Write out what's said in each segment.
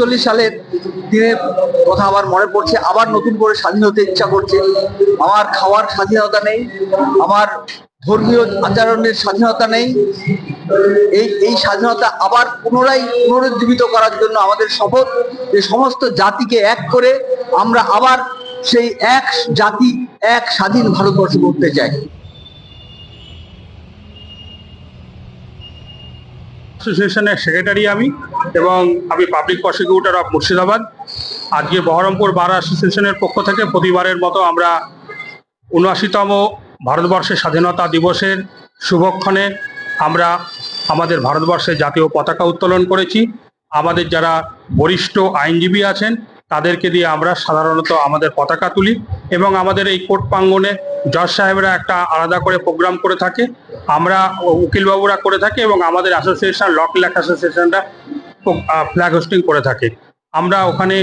একচল্লিশ সালের দিনের কথা আবার মনে পড়ছে, আবার নতুন করে স্বাধীন হতে ইচ্ছা করছে। আমার খাওয়ার স্বাধীনতা নেই, আমার ধর্মীয় আচরণের স্বাধীনতা নেই। এই এই স্বাধীনতা আবার পুনরায় পুনরুজ্জীবিত করার জন্য আমাদের শপথ যে সমস্ত জাতিকে এক করে আমরা আবার সেই এক জাতি, এক স্বাধীন ভারতবর্ষ করতে চাই। অ্যাসোসিয়েশনের সেক্রেটারি আমি এবং আমি পাবলিক প্রসিকিউটর অফ মুর্শিদাবাদ। আজকে বহরমপুর বার অ্যাসোসিয়েশনের পক্ষ থেকে প্রতিবারের মতো আমরা উনআশিতম ভারতবর্ষের স্বাধীনতা দিবসের শুভক্ষণে আমরা আমাদের ভারতবর্ষের জাতীয় পতাকা উত্তোলন করেছি। আমাদের যারা বরিষ্ঠ আইনজীবী আছেন, তাদেরকে দিয়ে আমরা সাধারণত আমাদের পতাকা তুলি এবং আমাদের এই কোর্ট প্রাঙ্গনে জজ সাহেবরা একটা আলাদা করে প্রোগ্রাম করে থাকে। আমরা উকিলবাবুরা করে থাকি এবং আমাদের অ্যাসোসিয়েশন ল ক্লার্ক অ্যাসোসিয়েশনটা ফ্ল্যাগ হোস্টিং করে থাকে। আমরা ওখানে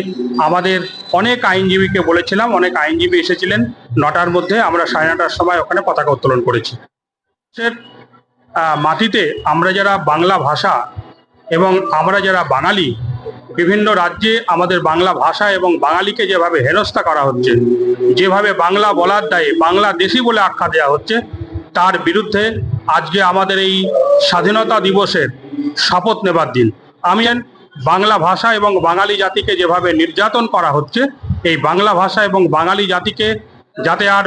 আমাদের অনেক আইনজীবীকে বলেছিলাম, অনেক আইনজীবী এসেছিলেন, নটার মধ্যে আমরা সাড়ে নটার সময় ওখানে পতাকা উত্তোলন করেছি। মাটিতে আমরা যারা বাংলা ভাষা এবং আমরা যারা বাঙালি, বিভিন্ন রাজ্যে আমাদের বাংলা ভাষা এবং বাঙালিকে যেভাবে হেনস্থা করা হচ্ছে, যেভাবে বাংলা বলার দায়ে বাংলাদেশি বলে আখ্যা দেওয়া হচ্ছে তার বিরুদ্ধে আজকে আমাদের এই স্বাধীনতা দিবসের শপথ নেবার দিন। আমি বাংলা ভাষা এবং বাঙালি জাতিকে যেভাবে নির্যাতন করা হচ্ছে, এই বাংলা ভাষা এবং বাঙালি জাতিকে যাতে আর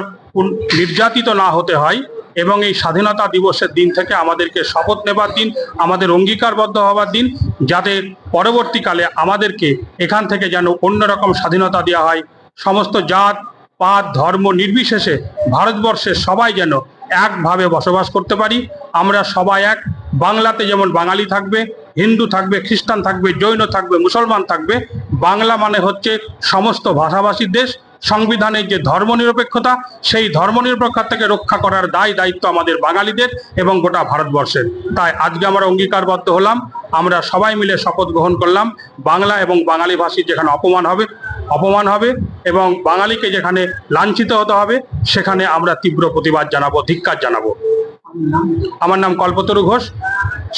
নির্যাতিত না হতে হয় এবং এই স্বাধীনতা দিবসের দিন থেকে আমাদেরকে শপথ নেবার দিন, আমাদের অঙ্গীকারবদ্ধ হওয়ার দিন, যাতে পরবর্তীকালে আমাদেরকে এখান থেকে যেন অন্যরকম স্বাধীনতা দেওয়া হয়। সমস্ত জাত, পাত, ধর্ম নির্বিশেষে ভারতবর্ষের সবাই যেন একভাবে বসবাস করতে পারি। আমরা সবাই এক। বাংলাতে যেমন বাঙালি থাকবে, হিন্দু থাকবে, খ্রিস্টান থাকবে, জৈন থাকবে, মুসলমান থাকবে, বাংলা মানে হচ্ছে সমস্ত ভাষাভাষীর দেশ। সংবিধানের যে ধর্মনিরপেক্ষতা, সেই ধর্মনিরপেক্ষতাকে রক্ষা করার দায় দায়িত্ব আমাদের বাঙালিদের এবং গোটা ভারতবর্ষের। তাই আজকে আমরা অঙ্গীকারবদ্ধ হলাম। আমরা সবাই মিলে শপথ গ্রহণ করলাম। বাংলা এবং বাঙালি ভাষীর যেখানে অপমান হবে অপমান হবে। এবং বাঙালিকে যেখানে লাঞ্ছিত হতে হবে, সেখানে আমরা তীব্র প্রতিবাদ জানাব, ধিক্কার জানাব। আমার নাম Kalpataru Ghosh,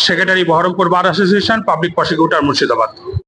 secretary Berhampore bar association, public prosecutor Murshidabad.